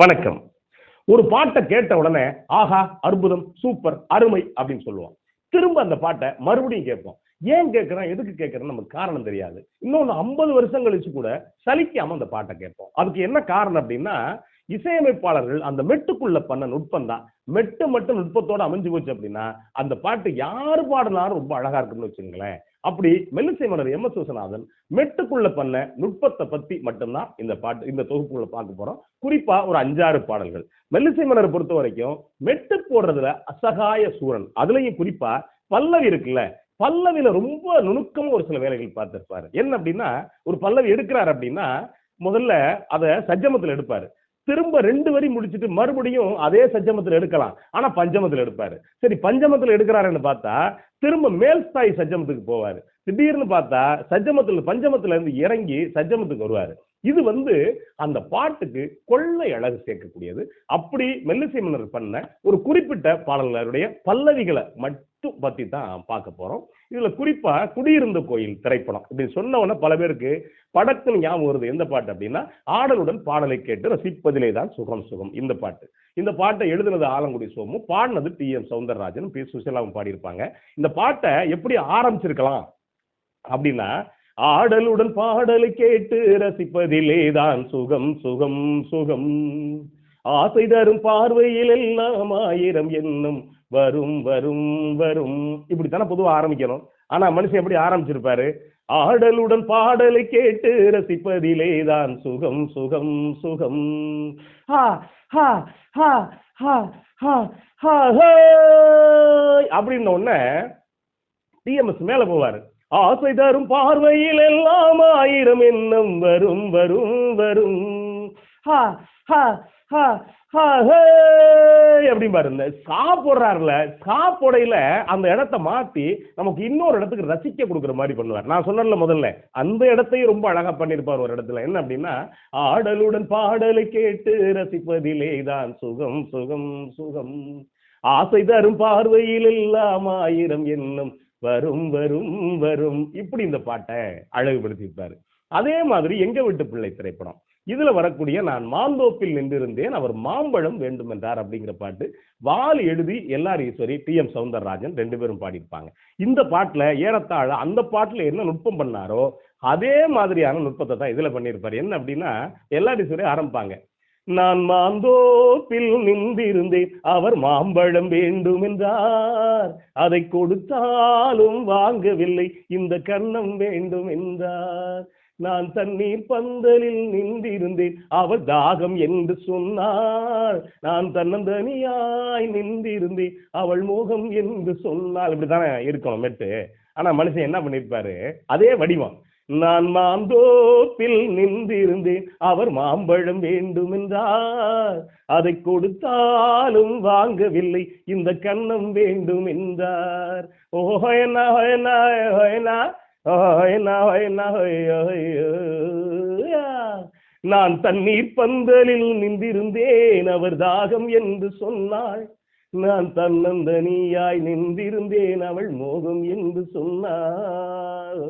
வணக்கம். ஒரு பாட்டை கேட்ட உடனே ஆஹா அற்புதம் சூப்பர் அருமை அப்படின்னு சொல்லுவோம் திரும்ப அந்த பாட்டை மறுபடியும் கேட்போம். ஏன் கேட்கிறோம் எதுக்கு கேட்கிறோம் நமக்கு காரணம் தெரியாது. இன்னொன்று ஐம்பது வருஷம் கழிச்சு கூட சலிக்காம அந்த பாட்டை கேட்போம். அதுக்கு என்ன காரணம் அப்படின்னா இசையமைப்பாளர்கள் அந்த மெட்டுக்குள்ள பண்ண நுட்பம் தான். மெட்டு மட்டும் நுட்பத்தோட அமைஞ்சு போச்சு அப்படின்னா அந்த பாட்டு யார் பாடினாலும் ரொம்ப அழகா இருக்கும்னு வச்சுங்களேன் அப்படி மெல்லிசை மன்னர் எம் எஸ் விஸ்வநாதன் மெட்டுக்குள்ள பண்ண நுட்பத்தை பத்தி மட்டும்தான் இந்த பாட்டு இந்த தொகுப்புக்குள்ள பார்க்க போறோம். குறிப்பா ஒரு அஞ்சாறு பாடல்கள். மெல்லிசை மன்னரை பொறுத்த வரைக்கும் மெட்டு போடுறதுல அசகாய சூரன். அதுலயும் குறிப்பா பல்லவி இருக்குல்ல பல்லவியில ரொம்ப நுணுக்கமா ஒரு சில வேலைகள் பார்த்திருப்பாரு. என்ன அப்படின்னா ஒரு பல்லவி எடுக்கிறாரு அப்படின்னா முதல்ல அதை சஜ்ஜமத்தில் எடுப்பாரு. திரும்ப ரெண்டு வரி முடிச்சுட்டு மறுபடியும் அதே சஜ்ஜமத்தில் எடுக்கலாம். ஆனா பஞ்சமத்தில் எடுப்பாரு. சரி பஞ்சமத்தில் எடுக்கிறாருன்னு பார்த்தா திரும்ப மேல் ஸ்தாய் சஜ்ஜமத்துக்கு போவாரு. திடீர்னு பார்த்தா சஜ்ஜமத்தில் பஞ்சமத்துல இருந்து இறங்கி சஜ்ஜமத்துக்கு வருவாரு. இது வந்து அந்த பாட்டுக்கு கொள்ளை அழகு சேர்க்கக்கூடியது. அப்படி மெல்லிசை மன்னர் பண்ண ஒரு குறிப்பிட்ட பாடல்களுடைய பல்லவிகளை மட்டும் பத்தி தான் பார்க்க போறோம். இதுல குறிப்பா குடியிருந்த கோயில் திரைப்படம். இப்படி சொன்ன உடனே பல பேருக்கு படக்குன்னு ஞாபகம் வருது. எந்த பாட்டு அப்படின்னா ஆடலுடன் பாடலை கேட்டு ரசிப்பதிலே தான் சுகம் சுகம் இந்த பாட்டு. இந்த பாட்டை எழுதுனது ஆலங்குடி சோமு பாடினது டி. எம். சவுந்தரராஜன் பி. சுசிலாவும் பாடியிருப்பாங்க. இந்த பாட்டை எப்படி ஆரம்பிச்சிருக்கலாம் அப்படின்னா ஆடலுடன் பாடலை கேட்டு ரசிப்பதிலே தான் சுகம் சுகம் சுகம். ஆசை தரும் பார்வையில் எல்லாம் ஆயிரம் என்னும் வரும் வரும் வரும். இப்படித்தானே பொதுவா ஆரம்பிக்கணும். ஆனா மனுஷன் எப்படி ஆரம்பிச்சிருப்பாரு? ஆடலுடன் பாடலை கேட்டு ரசிப்பதிலே தான் சுகம் சுகம் சுகம். ஹா ஹா ஹா ஹா ஹா அப்படின்ன உடனே டிஎம்எஸ் மேல போவாரு. ஆசை தரும் பார்வையில் எல்லாம் ஆயிரம் எண்ணம் வரும் வரும் வரும். ஹா ஹா ஹா ஹா ஹே! அப்படிம்பாரு இந்த சா போடுறாருல சா போடையில அந்த இடத்த மாத்தி நமக்கு இன்னொரு இடத்துக்கு ரசிக்க கொடுக்குற மாதிரி பண்ணுவார். நான் சொன்னல முதல்ல அந்த இடத்தையும் ரொம்ப அழகா பண்ணியிருப்பார் ஒரு இடத்துல. என்ன அப்படின்னா ஆடலுடன் பாடலை கேட்டு ரசிப்பதிலே தான் சுகம் சுகம் சுகம். ஆசை தரும் பார்வையில் எல்லாம் ஆயிரம் எண்ணம். வரும் வரும் வரும். இப்படி இந்த பாட்டை அழகுபடுத்தியிருப்பாரு. அதே மாதிரி எங்க வீட்டு பிள்ளை திரைப்படம்? இதுல வரக்கூடிய நான் மாந்தோப்பில் நின்றிருந்தேன் அவர் மாம்பழம் வேண்டும் என்றார் அப்படிங்கிற பாட்டு வால் எழுதி L R Eswari T M Soundararajan ரெண்டு பேரும் பாடியிருப்பாங்க. இந்த பாட்டுல ஏறத்தாழ அந்த பாட்டுல என்ன நுட்பம் பண்ணாரோ அதே மாதிரியான நுட்பத்தை தான் இதுல பண்ணியிருப்பாரு. என்ன அப்படின்னா எல்லார் ஈஸ்வரி ஆரம்பிப்பாங்க. நான் மாந்தோப்பில் நின்றிருந்தேன் அவர் மாம்பழம் வேண்டும் என்றார் அதை கொடுத்தாலும் வாங்கவில்லை இந்த கண்ணம் வேண்டும் என்றார் நான் தண்ணீர் பந்தலில் நின்றிருந்தேன். அவள் தாகம் என்று சொன்னார். நான் தன்னந்தனியாய் நின்றிருந்தேன். அவள் மோகம் என்று சொன்னாள். இப்படித்தானே இருக்கணும் மெட்டு. ஆனா மனுஷன் என்ன பண்ணிருப்பாரு? அதே வடிவம். நான் மாந்தோப்பில் நின்றிருந்தேன். அவர் மாம்பழம் வேண்டும் என்றார் அதை கொடுத்தாலும் வாங்கவில்லை. இந்த கண்ணம் வேண்டும் என்றார் ஓஹோ என்ன என்ன? நான் தண்ணீர் பந்தலில் நின்றிருந்தேன் அவர் தாகம் என்று சொன்னாள். நான் தன்னந்தனியாய் நின்றிருந்தேன் அவள் மோகம் என்று சொன்னாள்.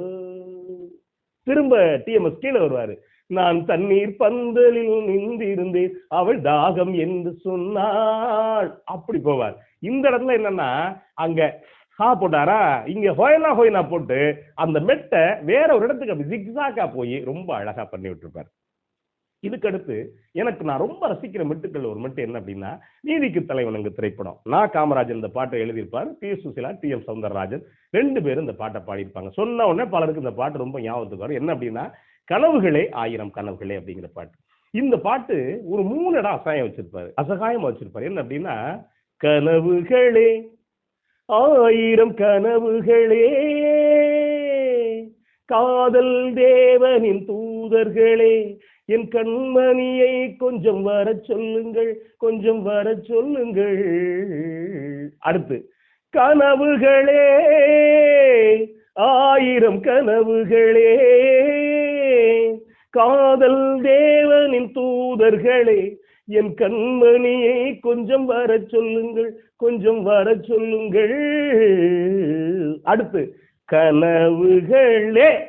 திரும்ப டிஎம்எஸ் கீழே வருவாரு. நான் தண்ணீர் பந்தலில் நின்றிருந்தேன் அவள் தாகம் என்று சொன்னாள். அப்படி போவார். இந்த இடத்துல என்னன்னா அங்க ஹா போட்டாரா? இங்க ஹோயனா ஹோயனா போட்டு அந்த மெட்டை வேற ஒரு இடத்துக்கு அப்படி ஜிக்ஸாக்கா போய் ரொம்ப அழகா பண்ணி விட்டுருப்பாரு. இதுக்கடுத்து எனக்கு நான் ரொம்ப ரசிக்கிற மெட்டுக்கள் ஒரு மெட்டு என்ன அப்படின்னா நீதிக்கு தலைவனுங்க திரைப்படம். நான் காமராஜன் இந்த பாட்டை எழுதியிருப்பார். P Susheela T M Soundararajan ரெண்டு பேரும் இந்த பாட்டை பாடியிருப்பாங்க. சொன்ன உடனே பலருக்கு இந்த பாட்டு ரொம்ப ஞாபகத்துக்கு வரும். என்ன அப்படின்னா கனவுகளே ஆயிரம் கனவுகளே அப்படிங்கிற பாட்டு. இந்த பாட்டு ஒரு மூணு இடம் அசகாயம் வச்சிருப்பாரு. அசகாயமா வச்சிருப்பாரு. என்ன அப்படின்னா கனவுகளே ஆயிரம் கனவுகளே. காதல் தேவனின் தூதர்களே என் கண்மணியை கொஞ்சம் வர சொல்லுங்கள் கொஞ்சம் வர சொல்லுங்கள். அடுத்து கனவுகளே ஆயிரம் கனவுகளே. காதல் தேவனின் தூதர்களே என் கண்மணியை கொஞ்சம் வர சொல்லுங்கள் கொஞ்சம் வர சொல்லுங்கள். அடுத்து கனவுகளே.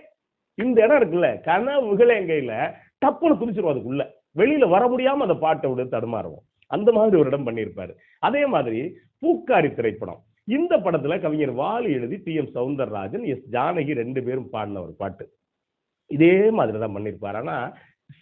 இந்த இடம் இருக்குல்ல கனவுகளே கையில டப்புன்னு குதிச்சிரும் அதுக்குள்ள. வெளியில வர முடியாம அந்த பாட்டை விட தடுமாறுவோம். அந்த மாதிரி ஒரு இடம் பண்ணியிருப்பாரு. அதே மாதிரி பூக்காரி திரைப்படம். இந்த படத்துல கவிஞர் வாலி எழுதி T. M. Soundararajan S. Janaki ரெண்டு பேரும் பாடின ஒரு பாட்டு. இதே மாதிரி தான் பண்ணியிருப்பாரு. ஆனா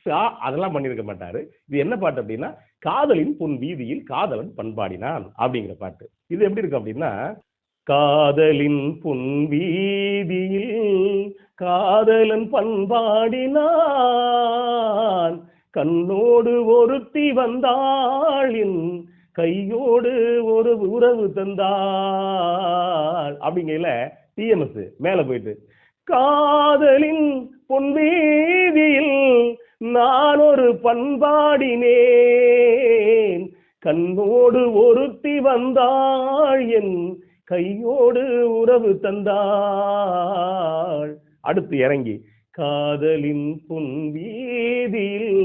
சா- அதெல்லாம் பண்ணியிருக்க மாட்டாரு. இது என்ன பாட்டு அப்படின்னா காதலின் பொன் வீதியில் காதலன் பண்பாடினான் அப்படிங்கிற பாட்டு. இது எப்படி இருக்கு அப்படின்னா காதலின் பொன் வீதியில் காதலன் பண்பாடினான். கண்ணோடு ஒருத்தி வந்தாளின் கையோடு ஒரு உறவு தந்தாள் அப்படிங்கல டிஎம்எஸ் மேல போயிட்டு காதலின் பொன்வீதியில் நான் ஒரு பண்பாடினேன். கண்ணோடு ஒருத்தி வந்தாள் என் கையோடு உறவு தந்தாள். அடுத்து இறங்கி காதலின் பொன்வீதியில்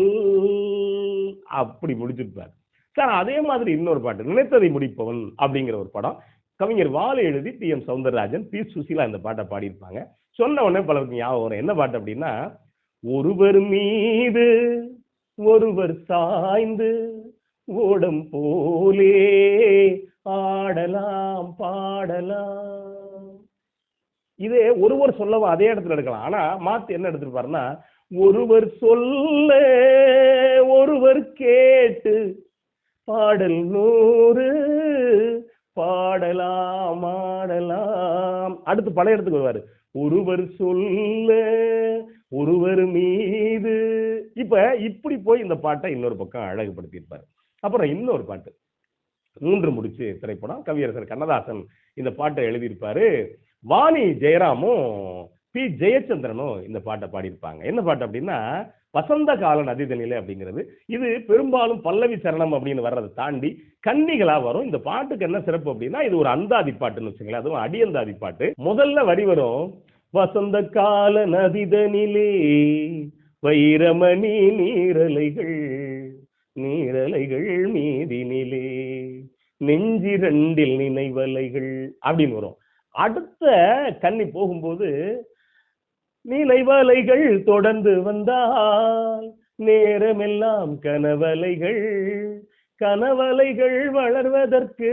அப்படி முடிச்சிருப்பார். சார் அதே மாதிரி இன்னொரு பாட்டு நினைத்ததை முடிப்பவன் அப்படிங்கிற ஒரு படம். கவிஞர் வாழை எழுதி T M. Soundararajan P. Susheela இந்த பாட்டை பாடியிருப்பாங்க. சொன்ன உடனே பலருக்கு ஞாபகம் வரும். என்ன பாட்டு அப்படின்னா ஒருவர் மீது ஒருவர் சாய்ந்து ஓடம் போலே ஆடலாம் பாடலாம். இதே ஒருவர் சொல்லவா அதே இடத்துல எடுக்கலாம் ஆனா மாத்து என்ன எடுத்துருப்பாருன்னா ஒருவர் சொல்ல ஒருவர் கேட்டு பாடல் நூறு பாடலாம் ஆடலாம். அடுத்து பழைய இடத்துக்கு வருவாரு. ஒருவர் சொல்ல ஒருவர் மீது. இப்ப இப்படி போய் இந்த பாட்டை இன்னொரு பக்கம் அழகுபடுத்தியிருப்பாரு. அப்புறம் இன்னொரு பாட்டு. மூன்று முடிச்சு திரைப்படம். கவியரசர் கண்ணதாசன் இந்த பாட்டை எழுதியிருப்பாரு. வாணி ஜெயராமும் பி ஜெயச்சந்திரனும் இந்த பாட்டை பாடியிருப்பாங்க. என்ன பாட்டு அப்படின்னா வசந்த கால நதிதனிலே அப்படிங்கிறது. இது பெரும்பாலும் பல்லவி சரணம் அப்படின்னு வர்றதை தாண்டி கன்னிகளா வரும். இந்த பாட்டுக்கு என்ன சிறப்பு அப்படின்னா இது ஒரு அந்தாதி பாட்டுன்னு வச்சுங்களேன் அதுவும் அடியந்தாதி பாட்டு. முதல்ல வரி வரும் வசந்த கால நதிதனிலே வைரமணி நீரலைகள் நீரலைகள் மீதினிலே. நெஞ்சிரண்டில் நினைவலைகள் அப்படின்னு வரும். அடுத்த கன்னி போகும்போது நினைவலைகள் தொடர்ந்து வந்தால் நேரமெல்லாம் கனவலைகள் கனவலைகள் வளர்வதற்கு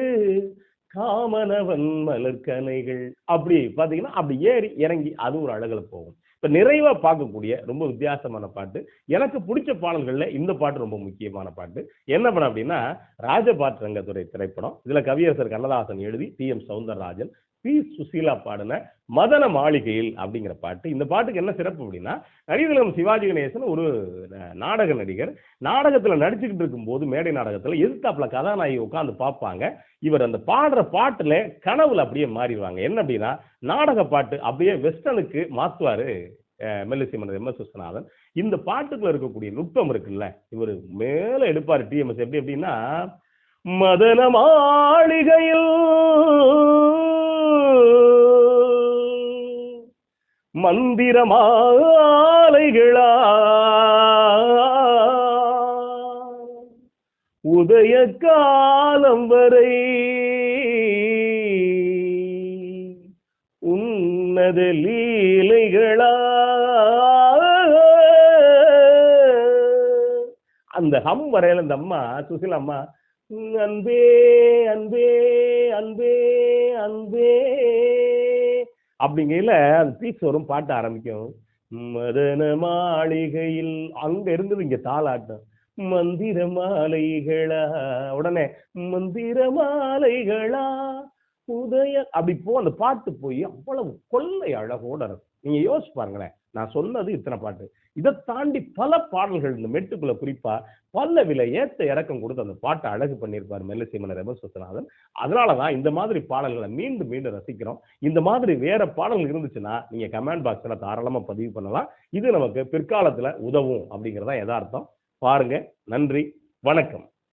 காமனவன் மலர்கனைகள் அப்படி பார்த்தீங்கன்னா அப்படி ஏறி இறங்கி அது ஒரு அழகில் போகும். இப்போ நிறைவா பார்க்கக்கூடிய ரொம்ப வித்தியாசமான பாட்டு. எனக்கு பிடிச்ச பாடல்களில் இந்த பாட்டு ரொம்ப முக்கியமான பாட்டு. என்ன படம் அப்படின்னா ராஜபாட் ரங்கத்துறை திரைப்படம். இதில் கவியரசர் கண்ணதாசன் எழுதி T M Soundararajan P Susheela பாடின மதன மாளிகையில் அப்படிங்கிற பாட்டு. இந்த பாட்டுக்கு என்ன சிறப்பு அப்படின்னா நடிகர்களும் சிவாஜி கணேசன் ஒரு நாடக நடிகர். நாடகத்துல நடிச்சுக்கிட்டு இருக்கும்போது மேடை நாடகத்துல எதிர்த்தாப்புல கதாநாயகி உட்காந்து பார்ப்பாங்க. இவர் அந்த பாடுற பாட்டுல கனவுல அப்படியே மாறிடுவாங்க. என்ன அப்படின்னா நாடக பாட்டு அப்படியே வெஸ்டர்னுக்கு மாத்துவாரு அஹ், மன்னர் எம். எஸ். விஸ்வநாதன். இந்த பாட்டுக்குள்ள இருக்கக்கூடிய நுட்பம் இருக்குல்ல இவர் மேல எடுப்பாரு டிஎம்எஸ் எப்படி அப்படின்னா மதன மாளிகையில் மந்திர உதய காலம் வரை உன்னத லீலைகளா? அந்த ஹம் வரையில இந்த அம்மா சுசிலா அம்மா அன்பே அன்பே அன்பே அன்பே அப்படிங்கையில் அந்த பீச் வரும் பாட்டு ஆரம்பிக்கும். மதன மாளிகையில் அங்க இருந்தது இங்க தாளாட்டம். மந்திர மாலைகளா? உடனே மந்திர மாலைகளா? உதய அப்படி போ அந்த பாட்டு போய் அவ்வளவு கொள்ளை அழகோட இருக்கும். நீங்க யோசிச்சு பாருங்களேன். நான் சொன்னது இத்தனை பாட்டு. இதை தாண்டி பல பாடல்கள் இந்த மெட்டுக்குள்ள குறிப்பா பல்லவில ஏத்த இறக்கம் கொடுத்து அந்த பாட்டை அழகு பண்ணியிருப்பார் மெல்லசீமன் மன்னர் எம் எஸ் அதனாலதான் இந்த மாதிரி பாடல்களை மீண்டும் மீண்டும் ரசிக்கிறோம். இந்த மாதிரி வேற பாடல்கள் இருந்துச்சுன்னா நீங்க கமெண்ட் பாக்ஸ்ல தாராளமா பதிவு பண்ணலாம். இது நமக்கு பிற்காலத்துல உதவும் அப்படிங்கிறதா எதார்த்தம் பாருங்க. நன்றி. வணக்கம்.